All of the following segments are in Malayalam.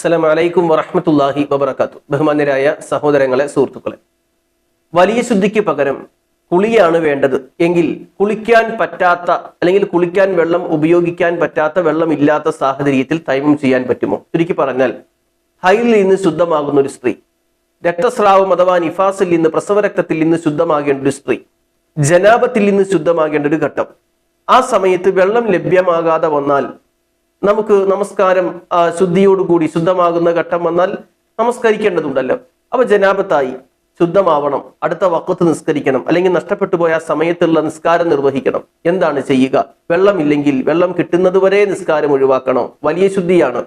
അസ്സലാമു അലൈക്കും വറഹമത്തല്ലാഹി വബർക്കാത്തു ബഹുമാന്യരായ സഹോദരങ്ങളെ സുഹൃത്തുക്കളെ. വലിയ ശുദ്ധിക്ക് പകരം കുളിയാണ് വേണ്ടത്. എങ്കിൽ കുളിക്കാൻ പറ്റാത്ത അല്ലെങ്കിൽ കുളിക്കാൻ വെള്ളം ഉപയോഗിക്കാൻ പറ്റാത്ത വെള്ളം ഇല്ലാത്ത സാഹചര്യത്തിൽ തൈമം ചെയ്യാൻ പറ്റുമോ? ചുരുക്കി പറഞ്ഞാൽ ഹൈലിൽ നിന്ന് ശുദ്ധമാകുന്ന ഒരു സ്ത്രീ രക്തസ്രാവം അഥവാ നിഫാസിൽ നിന്ന് പ്രസവരക്തത്തിൽ നിന്ന് ശുദ്ധമാകേണ്ട ഒരു സ്ത്രീ ജനാപത്തിൽ നിന്ന് ശുദ്ധമാകേണ്ട ഒരു ഘട്ടം. ആ സമയത്ത് വെള്ളം ലഭ്യമാകാതെ വന്നാൽ നമുക്ക് നമസ്കാരം ശുദ്ധിയോടുകൂടി ശുദ്ധമാകുന്ന ഘട്ടം വന്നാൽ നമസ്കരിക്കേണ്ടതുണ്ടല്ലോ. അപ്പൊ ജനാപത്തായി ശുദ്ധമാവണം അടുത്ത വക്കത്ത് നിസ്കരിക്കണം അല്ലെങ്കിൽ നഷ്ടപ്പെട്ടു പോയ സമയത്തുള്ള നിസ്കാരം നിർവഹിക്കണം. എന്താണ് ചെയ്യുക? വെള്ളമില്ലെങ്കിൽ വെള്ളം കിട്ടുന്നതുവരെ നിസ്കാരം ഒഴിവാക്കണം. വലിയ ശുദ്ധിയാണ്.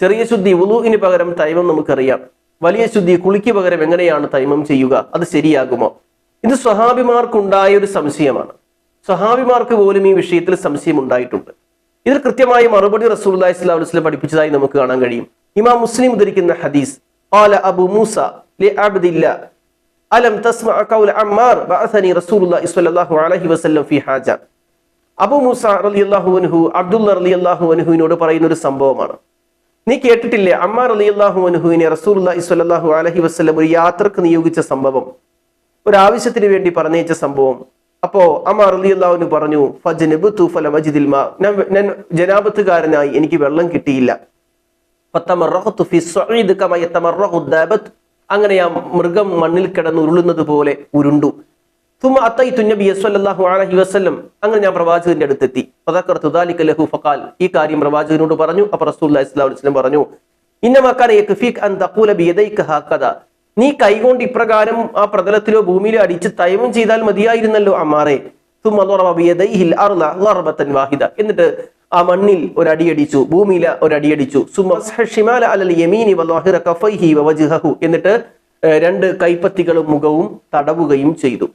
ചെറിയ ശുദ്ധി ഉളുവിന് പകരം തൈമം നമുക്കറിയാം. വലിയ ശുദ്ധി കുളിക്ക് പകരം എങ്ങനെയാണ് തൈമം ചെയ്യുക? അത് ശരിയാകുമോ? ഇത് സ്വഹാബിമാർക്കുണ്ടായ ഒരു സംശയമാണ്. സ്വഹാബിമാർക്ക് പോലും ഈ വിഷയത്തിൽ സംശയം ഉണ്ടായിട്ടുണ്ട് ഇതിൽ കൃത്യമായി മറുപടി റസൂലുള്ളാഹി സ്വല്ലല്ലാഹു അലൈഹി വസല്ലം പഠിപ്പിച്ചതായി നമുക്ക് കാണാൻ കഴിയും ഇമാം മുസ്ലിം ഉദ്ധരിക്കുന്ന ഹദീസ് قال അബു മൂസ لعبد الله അലം തസ്മഅ ഖൗല അമ്മാർ ബഅസനി റസൂലുള്ളാഹി സ്വല്ലല്ലാഹു അലൈഹി വസല്ലം ഫി ഹാജ അബു മൂസ റളിയല്ലാഹു അൻഹു അബ്ദുള്ള റളിയല്ലാഹു അൻഹുവിനോട് പറയുന്ന ഒരു സംഭവമാണ് നീ കേട്ടിട്ടില്ലേ അമ്മാർ റളിയല്ലാഹു അൻഹുവിനെ റസൂലുള്ളാഹി സ്വല്ലല്ലാഹു അലൈഹി വസല്ലം ഒരു യാത്രക്ക് നിയോഗിച്ച സംഭവം ഒരു ആവശ്യത്തിന് വേണ്ടി പറഞ്ഞയച്ച സംഭവം അപ്പോ അമ്മാർ റളിയല്ലാഹു പറഞ്ഞു ഫജ്നബതു ഫലമജിദിൽ മാ. ഞാൻ ജനാപത്തുകാരനായി എനിക്ക് വെള്ളം കിട്ടിയില്ല. അങ്ങനെ ആ മൃഗം മണ്ണിൽ കിടന്ന് ഉരുളുന്നത് പോലെ ഉരുണ്ടു. തുമ അത്തൈതു നബി യസ്വല്ലാഹു അലൈഹി വസല്ലം. അങ്ങനെ ഞാൻ പ്രവാചകന്റെ അടുത്തെത്തി. ഫദക്കർതു ദാലിക ലഹു ഫഖാൽ. ഈ കാര്യം പ്രവാചകനോട് പറഞ്ഞു. അപ്പൊ റസൂലുള്ളാഹി ഇസ്ലാം വസല്ലം പറഞ്ഞു ഇന്നമാ നീ കൈകൊണ്ട് ഇപ്രകാരം ആ പ്രതലത്തിലോ ഭൂമിയിലോ അടിച്ച് തൈമം ചെയ്താൽ മതിയായിരുന്നല്ലോ അമ്മാറെ. വാഹിദ. എന്നിട്ട് ആ മണ്ണിൽ ഒരടിയടിച്ചു ഭൂമിയിൽ ഒരടിയടിച്ചു. എന്നിട്ട് രണ്ട് കൈപ്പത്തികളും മുഖവും തടവുകയും ചെയ്തു.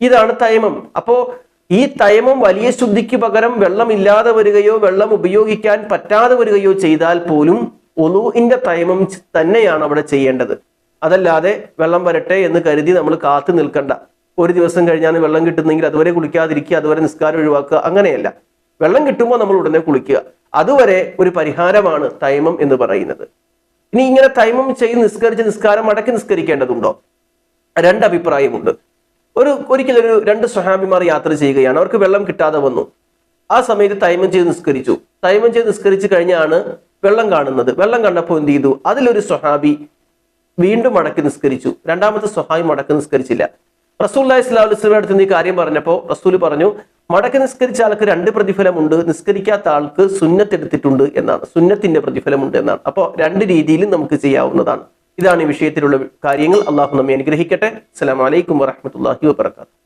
ഇതാണ് തയമം അപ്പോ ഈ തയമം വലിയ ശുദ്ധിക്ക് പകരം വെള്ളമില്ലാതെ വരികയോ വെള്ളം ഉപയോഗിക്കാൻ പറ്റാതെ വരികയോ ചെയ്താൽ പോലും ഒലുവിന്റെ തയമം തന്നെയാണ് അവിടെ ചെയ്യേണ്ടത്. അതല്ലാതെ വെള്ളം വരട്ടെ എന്ന് കരുതി നമ്മൾ കാത്തു നിൽക്കണ്ട. ഒരു ദിവസം കഴിഞ്ഞാണ് വെള്ളം കിട്ടുന്നെങ്കിൽ അതുവരെ കുളിക്കാതിരിക്കുക അതുവരെ നിസ്കാരം ഒഴിവാക്കുക അങ്ങനെയല്ല. വെള്ളം കിട്ടുമ്പോൾ നമ്മൾ ഉടനെ കുളിക്കുക. അതുവരെ ഒരു പരിഹാരമാണ് തൈമം എന്ന് പറയുന്നത്. ഇനി ഇങ്ങനെ തൈമം ചെയ്ത് നിസ്കരിച്ച് നിസ്കാരം അടക്കി നിസ്കരിക്കേണ്ടതുണ്ടോ? രണ്ട് അഭിപ്രായമുണ്ട്. ഒരു ഒരിക്കലൊരു രണ്ട് സ്വഹാബിമാർ യാത്ര ചെയ്യുകയാണ്. അവർക്ക് വെള്ളം കിട്ടാതെ വന്നു. ആ സമയത്ത് തൈമം ചെയ്ത് നിസ്കരിച്ചു. തൈമം ചെയ്ത് നിസ്കരിച്ചു കഴിഞ്ഞാണ് വെള്ളം കാണുന്നത്. വെള്ളം കണ്ടപ്പോൾ എന്ത് ചെയ്തു? അതിലൊരു സ്വഹാബി വീണ്ടും മടക്കി നിസ്കരിച്ചു. രണ്ടാമത്തെ സ്വഹായി മടക്കി നിസ്കരിച്ചില്ല. റസൂല്ലാഹി സ്വലാഹു വസ്ലമിന്റെ അടുത്ത് ഈ കാര്യം പറഞ്ഞപ്പോൾ റസൂൽ പറഞ്ഞു മടക്കി നിസ്കരിച്ച ആൾക്ക് രണ്ട് പ്രതിഫലമുണ്ട് നിസ്കരിക്കാത്ത ആൾക്ക് സുന്നത്തെടുത്തിട്ടുണ്ട് എന്നാണ്. സുന്നത്തിന്റെ പ്രതിഫലമുണ്ട് എന്നാണ്. അപ്പോൾ രണ്ട് രീതിയിലും നമുക്ക് ചെയ്യാവുന്നതാണ്. ഇതാണ് ഈ വിഷയത്തിലുള്ള കാര്യങ്ങൾ. അള്ളാഹു നമ്മെ അനുഗ്രഹിക്കട്ടെ. അസ്സലാമു അലൈക്കും വറഹ്മത്തുള്ളാഹി വബറകാതുഹു.